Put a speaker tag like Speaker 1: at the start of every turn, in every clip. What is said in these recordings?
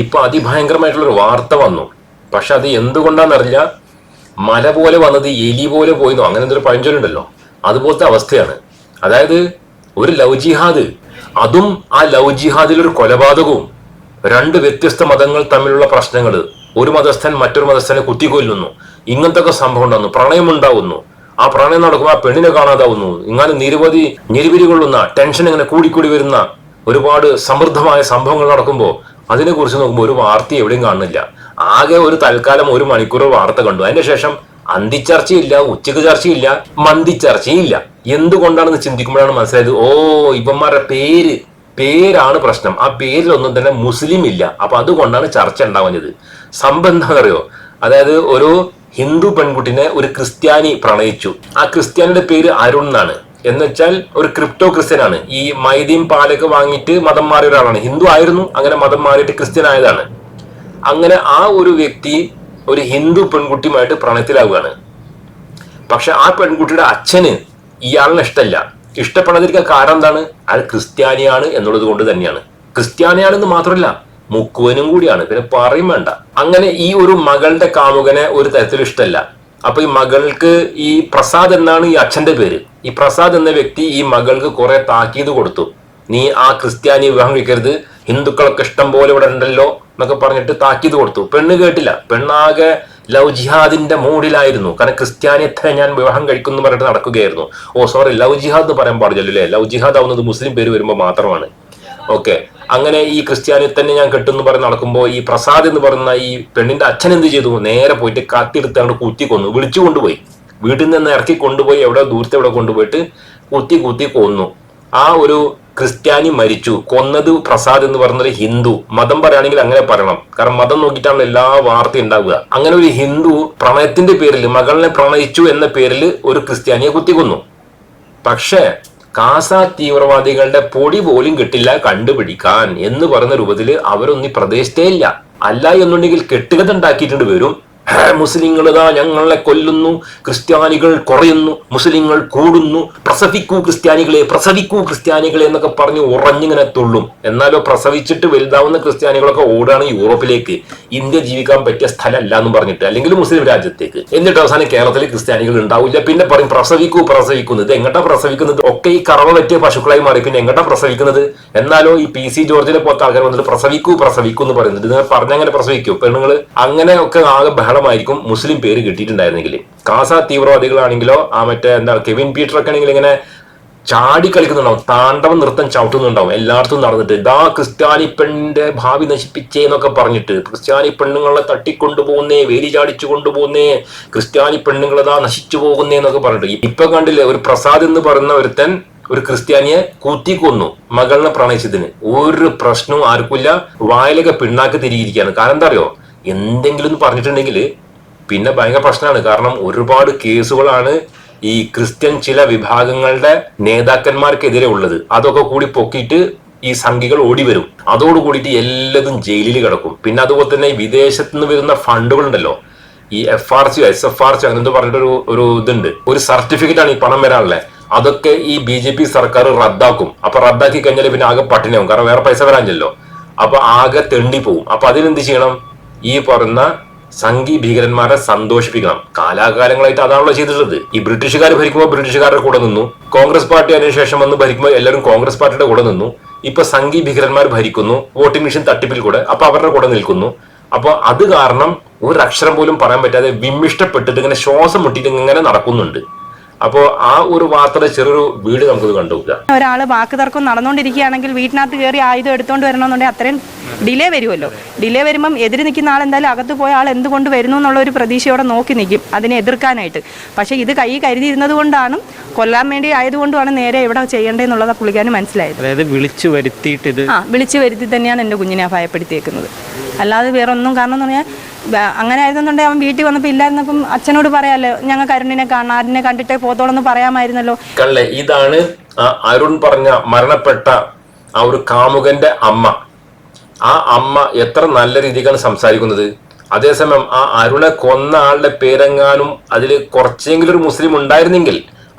Speaker 1: ഇപ്പൊ അതിഭയങ്കരമായിട്ടുള്ളൊരു വാർത്ത വന്നു. പക്ഷെ അത് എന്തുകൊണ്ടാണെന്നറിയില്ല മല പോലെ വന്നത് എലി പോലെ പോയിന്നോ? അങ്ങനെ എന്തൊരു പഴഞ്ചൊല്ലുണ്ടല്ലോ. അതുപോലത്തെ അവസ്ഥയാണ്. അതായത് ഒരു ലവ് ജിഹാദ് അതും ആ ലവ് ജിഹാദിൽ ഒരു കൊലപാതകവും രണ്ട് വ്യത്യസ്ത മതങ്ങൾ തമ്മിലുള്ള പ്രശ്നങ്ങൾ ഒരു മതസ്ഥൻ മറ്റൊരു മതസ്ഥനെ കുത്തിക്കൊല്ലുന്നു. ഇങ്ങനത്തെ സംഭവം ഉണ്ടാകുന്നു പ്രണയം ഉണ്ടാവുന്നു. ആ പ്രണയം നടക്കുമ്പോൾ ആ പെണ്ണിനെ കാണാതാവുന്നു. ഇങ്ങനെ നിരവധി ഞെരുവിരി കൊള്ളുന്ന ടെൻഷൻ ഇങ്ങനെ കൂടിക്കൂടി വരുന്ന ഒരുപാട് സമൃദ്ധമായ സംഭവങ്ങൾ നടക്കുമ്പോൾ അതിനെ കുറിച്ച് നോക്കുമ്പോൾ ഒരു വാർത്ത എവിടെയും കാണുന്നില്ല. ആകെ ഒരു തൽക്കാലം ഒരു മണിക്കൂർ വാർത്ത കണ്ടു. അതിന്റെ ശേഷം അന്തിച്ചർച്ചയില്ല ഉച്ചയ്ക്ക് ചർച്ചയില്ല മന്തി ചർച്ചയില്ല. എന്തുകൊണ്ടാണെന്ന് ചിന്തിക്കുമ്പോഴാണ് മനസ്സിലായത് ഓ ഇവന്മാരുടെ പേര് പേരാണ് പ്രശ്നം. ആ പേരിലൊന്നും തന്നെ മുസ്ലിം ഇല്ല. അപ്പൊ അതുകൊണ്ടാണ് ചർച്ച ഉണ്ടാവുന്നത്. സംബന്ധം അറിയോ അതായത് ഒരു ഹിന്ദു പെൺകുട്ടിനെ ഒരു ക്രിസ്ത്യാനി പ്രണയിച്ചു. ആ ക്രിസ്ത്യാനിയുടെ പേര് അരുൺ എന്നാണ്. എന്ന് വെച്ചാൽ ഒരു ക്രിപ്റ്റോ ക്രിസ്ത്യൻ ആണ് ഈ മൈദീം പാലൊക്കെ വാങ്ങിയിട്ട് മതം മാറിയ ഒരാളാണ്. ഹിന്ദു ആയിരുന്നു അങ്ങനെ മതം മാറിയിട്ട് ക്രിസ്ത്യൻ ആയതാണ് അങ്ങനെ ആ ഒരു വ്യക്തി ഒരു ഹിന്ദു പെൺകുട്ടിയുമായിട്ട് പ്രണയത്തിലാവുകയാണ്. പക്ഷെ ആ പെൺകുട്ടിയുടെ അച്ഛന് ഇയാളിനെ ഇഷ്ടമല്ല. ഇഷ്ടപ്പെടാതിരിക്കാൻ കാരണം എന്താണ്? അയാൾ ക്രിസ്ത്യാനിയാണ് എന്നുള്ളത് കൊണ്ട് തന്നെയാണ്. ക്രിസ്ത്യാനിയാണെന്ന് മാത്രമല്ല മുക്കുവനും കൂടിയാണ്. പിന്നെ പറയും വേണ്ട. അങ്ങനെ ഈ ഒരു മകളുടെ കാമുകനെ ഒരു തരത്തിലും ഇഷ്ടമല്ല. അപ്പൊ ഈ മകൾക്ക് ഈ പ്രസാദ് എന്നാണ് ഈ അച്ഛന്റെ പേര്. ഈ പ്രസാദ് എന്ന വ്യക്തി ഈ മകൾക്ക് കുറെ താക്കീത് കൊടുത്തു. നീ ആ ക്രിസ്ത്യാനി വിവാഹം കഴിക്കരുത്. ഹിന്ദുക്കളൊക്കെ ഇഷ്ടം പോലെ ഇവിടെ ഉണ്ടല്ലോ എന്നൊക്കെ പറഞ്ഞിട്ട് താക്കീത് കൊടുത്തു. പെണ്ണ് കേട്ടില്ല. പെണ്ണാകെ ലവ് ജിഹാദിന്റെ മൂഡിലായിരുന്നു കാരണം ക്രിസ്ത്യാനിയത്തെ ഞാൻ വിവാഹം കഴിക്കുന്നു പറഞ്ഞിട്ട് നടക്കുകയായിരുന്നു. ഓ സോറി ലവ് ജിഹാദ് എന്ന് പറയാൻ പാടില്ലല്ലോ അല്ലേ? ലവ് ജിഹാദ് ആവുന്നത് മുസ്ലിം പേര് വരുമ്പോൾ മാത്രമാണ്. ഓക്കെ. അങ്ങനെ ഈ ക്രിസ്ത്യാനി തന്നെ ഞാൻ കെട്ടുന്നു പറഞ്ഞ് നടക്കുമ്പോൾ ഈ പ്രസാദ് എന്ന് പറയുന്ന ഈ പെണ്ണിന്റെ അച്ഛൻ എന്ത് ചെയ്തു? നേരെ പോയിട്ട് കത്തിയെടുത്ത് അങ്ങോട്ട് കുത്തി കൊന്നു. വിളിച്ചു കൊണ്ടുപോയി. വീട്ടിൽ നിന്ന് ഇറക്കി കൊണ്ടുപോയി എവിടെ ദൂരത്തെ എവിടെ കൊണ്ടുപോയിട്ട് കുത്തി കുത്തി കൊന്നു. ആ ഒരു ക്രിസ്ത്യാനി മരിച്ചു. കൊന്നത് പ്രസാദ് എന്ന് പറയുന്നൊരു ഹിന്ദു. മതം പറയുകയാണെങ്കിൽ അങ്ങനെ പറയണം. കാരണം മതം നോക്കിയിട്ടാണ് എല്ലാ വാർത്തയും ഉണ്ടാവുക. അങ്ങനെ ഒരു ഹിന്ദു പ്രണയത്തിന്റെ പേരിൽ മകളിനെ പ്രണയിച്ചു എന്ന പേരിൽ ഒരു ക്രിസ്ത്യാനിയെ കുത്തിക്കൊന്നു പക്ഷേ കാസ തീവ്രവാദികളുടെ പൊടി പോലും കിട്ടില്ല കണ്ടുപിടിക്കാൻ എന്ന് പറഞ്ഞ രൂപത്തിൽ അവരൊന്നും ഈ പ്രദേശത്തേ ഇല്ല. അല്ല എന്നുണ്ടെങ്കിൽ കെട്ടുകഥ ഉണ്ടാക്കിയിട്ടുണ്ട് വരും "ഹേ, മുസ്ലിങ്ങൾ ഞങ്ങളെ കൊല്ലുന്നു ക്രിസ്ത്യാനികൾ കുറയുന്നു മുസ്ലിങ്ങൾ കൂടുന്നു പ്രസവിക്കൂ ക്രിസ്ത്യാനികളെ പ്രസവിക്കൂ ക്രിസ്ത്യാനികളെ എന്നൊക്കെ പറഞ്ഞ് ഉറഞ്ഞിങ്ങനെ തുള്ളും. എന്നാലോ പ്രസവിച്ചിട്ട് വലുതാവുന്ന ക്രിസ്ത്യാനികളൊക്കെ ഓടാണ് യൂറോപ്പിലേക്ക്. ഇന്ത്യ ജീവിക്കാൻ പറ്റിയ സ്ഥലമല്ല എന്ന് പറഞ്ഞിട്ട് അല്ലെങ്കിൽ മുസ്ലിം രാജ്യത്തേക്ക്. എന്നിട്ട് അവസാനം കേരളത്തിൽ ക്രിസ്ത്യാനികൾ ഉണ്ടാവില്ല. പിന്നെ പറയും പ്രസവിക്കൂ പ്രസവിക്കുന്നത് എങ്ങട്ടാ പ്രസവിക്കുന്നത്? ഒക്കെ ഈ കറവ പറ്റിയ പശുക്കളായി മാറി. പിന്നെ എങ്ങട്ടാ പ്രസവിക്കുന്നത്? എന്നാലോ ഈ പി സി ജോർജിനെ പോലത്തെ ആൾക്കാർ വന്നിട്ട് പ്രസവിക്കൂ പ്രസവിക്കൂ എന്ന് പറയുന്നത്. ഇത് പറഞ്ഞങ്ങനെ പ്രസവിക്കൂ. പെണ്ണുങ്ങൾ അങ്ങനെ ഒക്കെ ആകെ ബഹളമായിരിക്കും മുസ്ലിം പേര് കിട്ടിയിട്ടുണ്ടായിരുന്നെങ്കിൽ. കാസ തീവ്രവാദികളാണെങ്കിലോ ആ മറ്റേ എന്താ കെവിൻ പീറ്റർ ഒക്കെ ആണെങ്കിൽ ഇങ്ങനെ ചാടി കളിക്കുന്നുണ്ടാവും. താണ്ഡവ നൃത്തം ചവിട്ടുന്നുണ്ടാവും. എല്ലായിടത്തും നടന്നിട്ട് ഇതാ ക്രിസ്ത്യാനി പെണ്ണിന്റെ ഭാവി നശിപ്പിച്ചേ എന്നൊക്കെ പറഞ്ഞിട്ട് ക്രിസ്ത്യാനി പെണ്ണുങ്ങളെ തട്ടിക്കൊണ്ടുപോകുന്നേ വേലി ചാടിച്ചു കൊണ്ടുപോകുന്നേ ക്രിസ്ത്യാനി പെണ്ണുങ്ങളതാ നശിച്ചു പോകുന്നേ എന്നൊക്കെ പറഞ്ഞിട്ട്. ഇപ്പൊ കണ്ടില്ലേ ഒരു പ്രസാദ് എന്ന് പറയുന്ന ഒരുത്തൻ ഒരു ക്രിസ്ത്യാനിയെ കൂത്തിക്കൊന്നു മകളിനെ പ്രണയിച്ചതിന്. ഒരു പ്രശ്നവും ആർക്കില്ല വായിലൊക്കെ പിണ്ണാക്ക് തിരിയിരിക്കുകയാണ്. കാരണം എന്താ അറിയോ? എന്തെങ്കിലും ഒന്ന് പറഞ്ഞിട്ടുണ്ടെങ്കിൽ പിന്നെ ഭയങ്കര പ്രശ്നമാണ്. കാരണം ഒരുപാട് കേസുകളാണ് ഈ ക്രിസ്ത്യൻ ചില വിഭാഗങ്ങളുടെ നേതാക്കന്മാർക്കെതിരെ ഉള്ളത്. അതൊക്കെ കൂടി പൊക്കിയിട്ട് ഈ സംഖ്യകൾ ഓടി വരും. അതോട് കൂടിയിട്ട് എല്ലാതും ജയിലിൽ കിടക്കും. പിന്നെ അതുപോലെ തന്നെ വിദേശത്ത് നിന്ന് വരുന്ന ഫണ്ടുകളുണ്ടല്ലോ. ഈ F R C S F R C അങ്ങനെ പറഞ്ഞിട്ടൊരു ഒരു ഇതുണ്ട്. ഒരു സർട്ടിഫിക്കറ്റ് ആണ് ഈ പണം വരാനുള്ളത്. അതൊക്കെ ഈ ബി ജെ പി സർക്കാർ റദ്ദാക്കും. അപ്പൊ റദ്ദാക്കി കഴിഞ്ഞാൽ പിന്നെ ആകെ പട്ടിണിയാവും. കാരണം വേറെ പൈസ വരാനില്ലല്ലോ. അപ്പൊ ആകെ തെണ്ടി പോവും. അപ്പൊ അതിനെന്ത് ചെയ്യണം? ഈ പറഞ്ഞ സംഘി ഭീകരന്മാരെ സന്തോഷിപ്പിക്കണം. കാലാകാലങ്ങളായിട്ട് അതാണല്ലോ ചെയ്തിട്ടുള്ളത്. ഈ ബ്രിട്ടീഷുകാർ ഭരിക്കുമ്പോൾ ബ്രിട്ടീഷുകാരുടെ കൂടെ നിന്നു. കോൺഗ്രസ് പാർട്ടി അതിനുശേഷം വന്ന് ഭരിക്കുമ്പോൾ എല്ലാവരും കോൺഗ്രസ് പാർട്ടിയുടെ കൂടെ നിന്നു. ഇപ്പൊ സംഘി ഭീകരന്മാർ ഭരിക്കുന്നു. വോട്ടിംഗ് മെഷീൻ തട്ടിപ്പിൽ കൂടെ. അപ്പൊ അവരുടെ കൂടെ നിൽക്കുന്നു. അപ്പൊ അത് കാരണം ഒരു അക്ഷരം പോലും പറയാൻ പറ്റാതെ വിമ്മിഷ്ടപ്പെട്ടിട്ട് ഇങ്ങനെ ശ്വാസം മുട്ടിയിട്ട് ഇങ്ങനെ നടക്കുന്നുണ്ട്. അപ്പോ ആ ഒരു വാർത്തയുടെ ചെറിയൊരു വീട് നമുക്കത് കണ്ടുപോകുക
Speaker 2: ഒരാൾ വാക്ക് തർക്കം നടന്നുകൊണ്ടിരിക്കുകയാണെങ്കിൽ വീട്ടിനകത്ത് കയറി ആയുധം എടുത്തുകൊണ്ട് വരണമെന്നുണ്ടെങ്കിൽ അത്രയും ഡിലേ വരുമല്ലോ. ഡിലേ വരുമ്പം എതിര് നിൽക്കുന്ന ആൾ എന്തായാലും അകത്ത് പോയ ആൾ എന്തുകൊണ്ട് വരുന്നു എന്നുള്ള ഒരു പ്രതീക്ഷയോടെ നോക്കി നിൽക്കും അതിനെ എതിർക്കാനായിട്ട്. പക്ഷേ ഇത് കൈ കരുതിയിരുന്നത് കൊണ്ടാണ് കൊല്ലാൻ വേണ്ടി ആയതുകൊണ്ടാണ് നേരെ ഇവിടെ ചെയ്യേണ്ടതെന്നുള്ളത് പുള്ളിക്കാരന് മനസ്സിലായത്.
Speaker 3: അതായത് വിളിച്ചു വരുത്തിയിട്ട് ഇത്
Speaker 2: ആ വിളിച്ചു വരുത്തി തന്നെയാണ് എന്റെ കുഞ്ഞിനെ ഭയപ്പെടുത്തിയേക്കുന്നത് അല്ലാതെ വേറെ ഒന്നും കാരണം എന്ന് പറഞ്ഞാൽ അങ്ങനെ ആയിരുന്നുണ്ടെങ്കിൽ അവൻ വീട്ടിൽ വന്നപ്പോൾ ഇല്ലായിരുന്നപ്പം അച്ഛനോട് പറയാമല്ലോ ഞങ്ങൾ അരുണിനെ കാണാം അരുണിനെ കണ്ടിട്ടേ പോത്തോളെന്ന് പറയാമായിരുന്നല്ലോ.
Speaker 1: കള്ളെ ഇതാണ് അരുൺ പറഞ്ഞ മരണപ്പെട്ട ആ ഒരു കാമുകന്റെ അമ്മ. ആ അമ്മ എത്ര നല്ല രീതിക്കാണ് സംസാരിക്കുന്നത്. അതേസമയം ആ അരുണെ കൊന്ന ആളുടെ പേരെങ്ങാനും അതിൽ കുറച്ചെങ്കിലും ഒരു മുസ്ലിം ഉണ്ടായിരുന്നെങ്കിൽ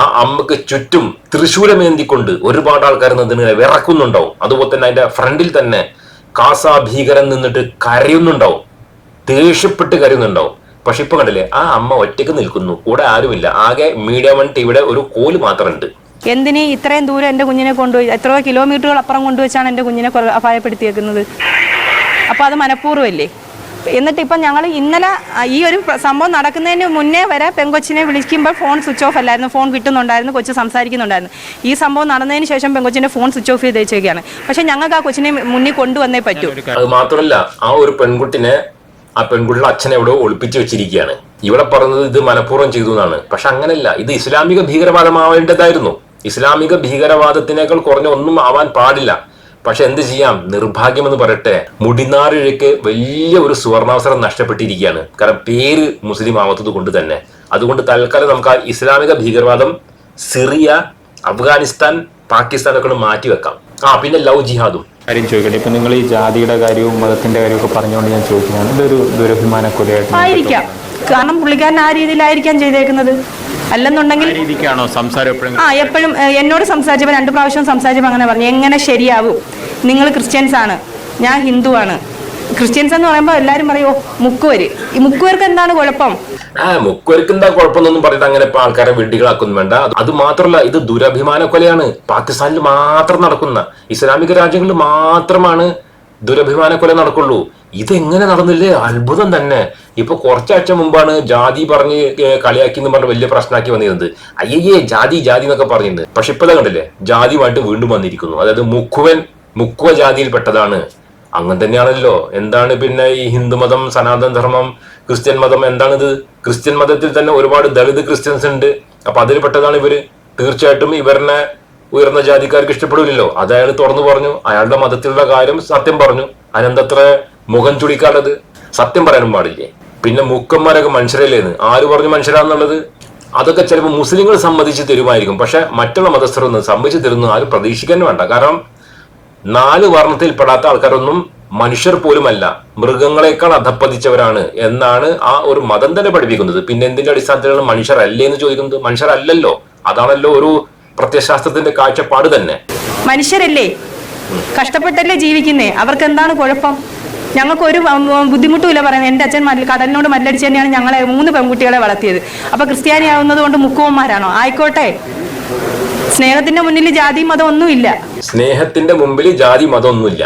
Speaker 1: ആ അമ്മയ്ക്ക് ചുറ്റും തൃശൂലമേന്തിക്കൊണ്ട് ഒരുപാട് ആൾക്കാർ നിന്നിങ്ങനെ വിറക്കുന്നുണ്ടാവും. അതുപോലെ തന്നെ അതിന്റെ ഫ്രണ്ടിൽ തന്നെ കാസാ ഭീകരൻ നിന്നിട്ട് കരയുന്നുണ്ടാവും. ദേഷ്യപ്പെട്ട് കരുന്നുണ്ടാവും പക്ഷെ ഇപ്പൊ കണ്ടില്ലേ ആ അമ്മ ഒറ്റയ്ക്ക് നിൽക്കുന്നു. കൂടെ ആരുമില്ല. ആകെ മീഡിയ വൺ ടിവിയുടെ ഒരു കോൽ മാത്രമുണ്ട്.
Speaker 2: എന്തിന് ഇത്രയും ദൂരം എന്റെ കുഞ്ഞിനെ കൊണ്ടുപോയി? എത്രയോ കിലോമീറ്ററുകൾ അപ്പുറം കൊണ്ടുവച്ചാണ് എന്റെ കുഞ്ഞിനെ അപായപ്പെടുത്തിയേക്കുന്നത്. അപ്പോൾ അത് മനഃപൂർവമല്ലേ? എന്നിട്ട് ഇപ്പം ഞങ്ങൾ ഇന്നലെ ആ, ഈ ഒരു പ്ര- സംഭവം നടക്കുന്നതിന് മുന്നേ വരെ പെങ്കൊച്ചിനെ വിളിക്കുമ്പോൾ ഫോൺ സ്വിച്ച് ഓഫ് അല്ലായിരുന്നു. ഫോൺ കിട്ടുന്നുണ്ടായിരുന്നു കൊച്ച് സംസാരിക്കുന്നുണ്ടായിരുന്നു. ഈ സംഭവം നടന്നതിന് ശേഷം പെങ്കൊച്ചിന്റെ ഫോൺ സ്വിച്ച് ഓഫ് ചെയ്ത് വെച്ചേക്കാണ്. പക്ഷേ ഞങ്ങൾക്ക് ആ കൊച്ചിനെ മുന്നിൽ കൊണ്ടുവന്നേ പറ്റൂ.
Speaker 1: അത് മാത്രമല്ല ആ ഒരു പെൺകുട്ടിനെ ആ പെൺകുട്ടിയുടെ അച്ഛൻ എവിടെയോ ഒളിപ്പിച്ചു വെച്ചിരിക്കുകയാണ്. ഇവിടെ പറഞ്ഞത് ഇത് മനഃപൂർവം ചെയ്തു എന്നാണ് പക്ഷെ അങ്ങനെയല്ല ഇത് ഇസ്ലാമിക ഭീകരവാദമാവേണ്ടതായിരുന്നു. ഇസ്ലാമിക ഭീകരവാദത്തിനേക്കാൾ കുറഞ്ഞ ഒന്നും ആവാൻ പാടില്ല. പക്ഷെ എന്ത് ചെയ്യാം? നിർഭാഗ്യം എന്ന് പറയട്ടെ. മുടിനാറിഴയ്ക്ക് വലിയ ഒരു സുവർണാവസരം നഷ്ടപ്പെട്ടിരിക്കുകയാണ്. കാരണം പേര് മുസ്ലിം ആവാത്തത് കൊണ്ട് തന്നെ. അതുകൊണ്ട് തൽക്കാലം നമുക്ക് ആ ഇസ്ലാമിക ഭീകരവാദം സിറിയ അഫ്ഗാനിസ്ഥാൻ പാകിസ്ഥാനൊക്കെ മാറ്റിവെക്കാം. മാറ്റി വെക്കാം ആ പിന്നെ ലവ് ജിഹാദും.
Speaker 3: കാര്യം ചോദിക്കട്ടെ. ഇപ്പൊ നിങ്ങൾ ഈ ജാതിയുടെ കാര്യവും മതത്തിന്റെ കാര്യവും ഒക്കെ പറഞ്ഞുകൊണ്ട് ഞാൻ ചോദിക്കുന്നതാണ്. ഇതൊരു ദുരഭിമാന കൊലയായിട്ട്
Speaker 2: ആയിരിക്കാം. കാരണം പുള്ളിക്കാരൻ ആ രീതിയിലായിരിക്കാം ചെയ്തേക്കുന്നത്. അല്ലെന്നുണ്ടെങ്കിൽ
Speaker 3: രീതിക്കാണോ സംസാരം എപ്പോഴും
Speaker 2: ആ എപ്പോഴും എന്നോട് സംസാരിച്ചപ്പോൾ രണ്ട് പ്രാവശ്യം സംസാരിച്ചപ്പോൾ അങ്ങനെ പറഞ്ഞു എങ്ങനെ ശരിയാവും? നിങ്ങൾ ക്രിസ്ത്യൻസ് ആണ് ഞാൻ ഹിന്ദു ആണ് ക്രിസ്ത്യൻസ് എന്ന് പറയുമ്പോൾ എല്ലാരും പറയോ മുക്കുവര്. ഈ മുക്കുവർക്ക് എന്താണ് കുഴപ്പം?
Speaker 1: ആ മുക്കുവർക്ക് എന്താ കുഴപ്പമെന്നൊന്നും പറയുന്നത് അങ്ങനെ ഇപ്പൊ ആൾക്കാരെ വെടികളാക്കൊന്നും വേണ്ട. അത് മാത്രമല്ല ഇത് ദുരഭിമാന കൊലയാണ്. പാകിസ്ഥാനിൽ മാത്രം നടക്കുന്ന ഇസ്ലാമിക രാജ്യങ്ങളിൽ മാത്രമാണ് ദുരഭിമാന കൊല നടക്കുള്ളൂ. ഇതെങ്ങനെ നടന്നില്ലേ? അത്ഭുതം തന്നെ. ഇപ്പൊ കുറച്ചാഴ്ച മുമ്പാണ് ജാതി പറഞ്ഞ് കളിയാക്കി എന്ന് പറഞ്ഞ് വലിയ പ്രശ്നമാക്കി വന്നിരുന്നത്. അയ്യേ ജാതി ജാതി എന്നൊക്കെ പറഞ്ഞിരുന്നത്. പക്ഷെ ഇപ്പൊ കണ്ടില്ലേ? ജാതിയുമായിട്ട് വീണ്ടും വന്നിരിക്കുന്നു. അതായത് മുക്കുവൻ മുക്കുവ ജാതിയിൽപ്പെട്ടതാണ്. അങ്ങനെ തന്നെയാണല്ലോ. എന്താണ് പിന്നെ ഈ ഹിന്ദുമതം സനാതന ധർമ്മം ക്രിസ്ത്യൻ മതം എന്താണിത്? ക്രിസ്ത്യൻ മതത്തിൽ തന്നെ ഒരുപാട് ദളിത് ക്രിസ്ത്യൻസ് ഉണ്ട്. അപ്പൊ അതിൽ പെട്ടതാണ് ഇവർ. തീർച്ചയായിട്ടും ഇവരുടെ ഉയർന്ന ജാതിക്കാർക്ക് ഇഷ്ടപ്പെടില്ലല്ലോ അത് അയാൾ തുറന്നു പറഞ്ഞു. അയാളുടെ മതത്തിലുള്ള കാര്യം സത്യം പറഞ്ഞു. അതിനെന്തത്ര മുഖം ചുളിക്കാനുള്ളത് സത്യം പറയാനും പാടില്ലേ? പിന്നെ മുക്കന്മാരൊക്കെ മനുഷ്യരല്ലേന്ന്. ആര് പറഞ്ഞു മനുഷ്യരാന്നുള്ളത് അതൊക്കെ ചിലപ്പോൾ മുസ്ലിങ്ങൾ സമ്മതിച്ച് തരുമായിരിക്കും. പക്ഷെ മറ്റുള്ള മതസ്ഥരൊന്നും സമ്മതിച്ച് തരുന്നു ആരും പ്രതീക്ഷിക്കാൻ വേണ്ട. കാരണം നാല് വർണത്തിൽപ്പെടാത്ത ആൾക്കാരൊന്നും മനുഷ്യർ പോലുമല്ല. മൃഗങ്ങളെക്കാൾ അധപ്പതിച്ചവരാണ് എന്നാണ് ആ ഒരു മതം തന്നെ പഠിപ്പിക്കുന്നത്. പിന്നെ എന്തിന്റെ അടിസ്ഥാനത്തിലാണ് മനുഷ്യരല്ലേ എന്ന് ചോദിക്കുന്നത്? മനുഷ്യരല്ലല്ലോ. അതാണല്ലോ ഒരു പ്രത്യശാസ്ത്രത്തിന്റെ കാഴ്ചപ്പാട് തന്നെ.
Speaker 2: മനുഷ്യരല്ലേ? കഷ്ടപ്പെട്ടല്ലേ ജീവിക്കുന്നേ? അവർക്ക് എന്താണ് കുഴപ്പം ഞങ്ങൾക്ക് ഒരു ബുദ്ധിമുട്ടുമില്ല പറയുന്നത്. എന്റെ അച്ഛൻ മല്ല കടലിനോട് മല്ലടിച്ച് തന്നെയാണ് ഞങ്ങളെ മൂന്ന് പെൺകുട്ടികളെ വളർത്തിയത്. അപ്പൊ ക്രിസ്ത്യാനി ആവുന്നത് കൊണ്ട് മുക്കുവന്മാരാണോ? ആയിക്കോട്ടെ. സ്നേഹത്തിന്റെ മുന്നിൽ ജാതി മതം ഒന്നുമില്ല
Speaker 1: സ്നേഹത്തിന്റെ മുമ്പിൽ ജാതി മതമൊന്നുമില്ല.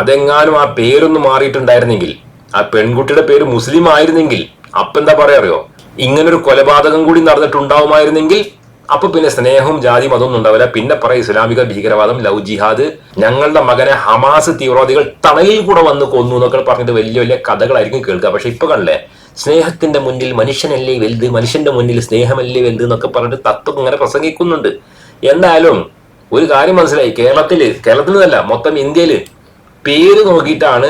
Speaker 1: അതെങ്ങാനും ആ പേരൊന്ന് മാറിയിട്ടുണ്ടായിരുന്നെങ്കിൽ ആ പെൺകുട്ടിയുടെ പേര് മുസ്ലിം ആയിരുന്നെങ്കിൽ അപ്പൊ എന്താ പറയാറിയോ ഇങ്ങനൊരു കൊലപാതകം കൂടി നടന്നിട്ടുണ്ടാവുമായിരുന്നെങ്കിൽ അപ്പൊ പിന്നെ സ്നേഹവും ജാതി മതമൊന്നും ഉണ്ടാവില്ല. പിന്നെ പറയും ഇസ്ലാമിക ഭീകരവാദം ലവ് ജിഹാദ് ഞങ്ങളുടെ മകനെ ഹമാസ് തീവ്രവാദികൾ തണലിൽ കൂടെ വന്ന് കൊന്നു എന്നൊക്കെ പറഞ്ഞിട്ട് വലിയ വലിയ കഥകളായിരിക്കും കേൾക്കുക. പക്ഷെ ഇപ്പൊ കണ്ടല്ലേ സ്നേഹത്തിന്റെ മുന്നിൽ മനുഷ്യനല്ലേ വലുത് മനുഷ്യന്റെ മുന്നിൽ സ്നേഹമല്ലേ വലുത് എന്നൊക്കെ പറഞ്ഞിട്ട് തത്വം ഇങ്ങനെ പ്രസംഗിക്കുന്നുണ്ട്. എന്തായാലും ഒരു കാര്യം മനസ്സിലായി. കേരളത്തിൽ നിന്നല്ല മൊത്തം ഇന്ത്യയിൽ പേര് നോക്കിയിട്ടാണ്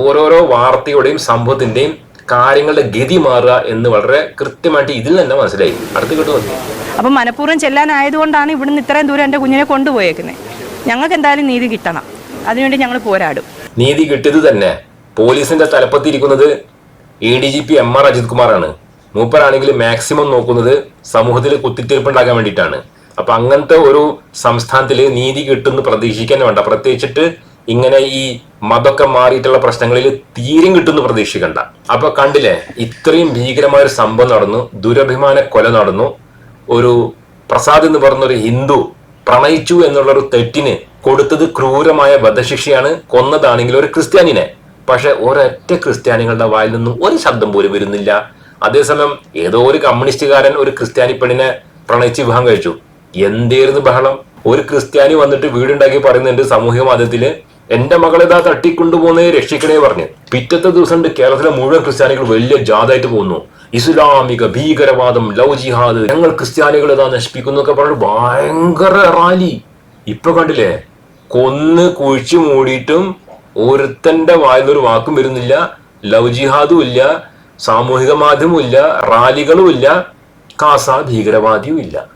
Speaker 1: ഓരോരോ വാർത്തയുടെയും സംഭവത്തിന്റെയും കാര്യങ്ങളുടെ ഗതി മാറുക എന്ന് വളരെ കൃത്യമായിട്ട് ഇതിൽ തന്നെ മനസ്സിലായി. അടുത്ത് കേട്ടു നോക്കി.
Speaker 2: അപ്പം മനഃപൂർവം ചെല്ലാനായതുകൊണ്ടാണ് ഇവിടുന്ന് ഇത്രയും ദൂരം എന്റെ കുഞ്ഞിനെ കൊണ്ടുപോയേക്കുന്നത് ഞങ്ങൾക്ക് എന്തായാലും നീതി കിട്ടണം. അതിനുവേണ്ടി ഞങ്ങൾ പോരാടും.
Speaker 1: നീതി കിട്ടിയത് തന്നെ പോലീസിന്റെ തലപ്പത്തിരിക്കുന്നത് A D G P M R Ajit കുമാറാണ് മൂപ്പരാണെങ്കിൽ മാക്സിമം നോക്കുന്നത് സമൂഹത്തിൽ കുത്തിത്തീർപ്പുണ്ടാക്കാൻ വേണ്ടിയിട്ടാണ്. അപ്പൊ അങ്ങനത്തെ ഒരു സംസ്ഥാനത്തിൽ നീതി കിട്ടുമെന്ന് പ്രതീക്ഷിക്കാൻ വേണ്ട. പ്രത്യേകിച്ചിട്ട് ഇങ്ങനെ ഈ മതമൊക്കെ മാറിയിട്ടുള്ള പ്രശ്നങ്ങളിൽ തീരും കിട്ടുമെന്ന് പ്രതീക്ഷിക്കണ്ട. അപ്പൊ കണ്ടില്ലേ ഇത്രയും ഭീകരമായ ഒരു സംഭവം നടന്നു. ദുരഭിമാന കൊല നടന്നു. ഒരു പ്രസാദ് എന്ന് പറഞ്ഞ ഒരു ഹിന്ദു പ്രണയിച്ചു എന്നുള്ള ഒരു തെറ്റിന് കൊടുത്തത് ക്രൂരമായ വധശിക്ഷയാണ്. കൊന്നതാണെങ്കിൽ ഒരു ക്രിസ്ത്യാനിനെ. പക്ഷെ ഒരൊറ്റ ക്രിസ്ത്യാനികളുടെ വായിൽ നിന്നും ഒരു ശബ്ദം പോലും വരുന്നില്ല. അതേസമയം ഏതോ ഒരു കമ്മ്യൂണിസ്റ്റുകാരൻ ഒരു ക്രിസ്ത്യാനി പെണ്ണിനെ പ്രണയിച്ച് വിവാഹം കഴിച്ചു. എന്തേരുന്നു ബഹളം? ഒരു ക്രിസ്ത്യാനി വന്നിട്ട് വീടുണ്ടാക്കി പറയുന്നുണ്ട് സാമൂഹിക മാധ്യമത്തിൽ. എന്റെ മകളെതാ രക്ഷിക്കണേ പറഞ്ഞു. പിറ്റത്തെ ദിവസം കേരളത്തിലെ മുഴുവൻ ക്രിസ്ത്യാനികൾ വലിയ ജാഥായിട്ട് പോകുന്നു. ഇസ്ലാമിക ഭീകരവാദം ലവ് ജിഹാദ് ഞങ്ങൾ ക്രിസ്ത്യാനികൾ ഇതാ നശിപ്പിക്കുന്നു എന്നൊക്കെ ഭയങ്കര റാലി. ഇപ്പൊ കണ്ടില്ലേ? കൊന്ന് കുഴിച്ചു മൂടിയിട്ടും ഒരുത്തന്റെ വായിലൊരു വാക്കും വരുന്നില്ല. ലവ് ജിഹാദും ഇല്ല സാമൂഹിക മാധ്യമവും ഇല്ല റാലികളും ഇല്ല കാസ ഭീകരവാദിയും ഇല്ല.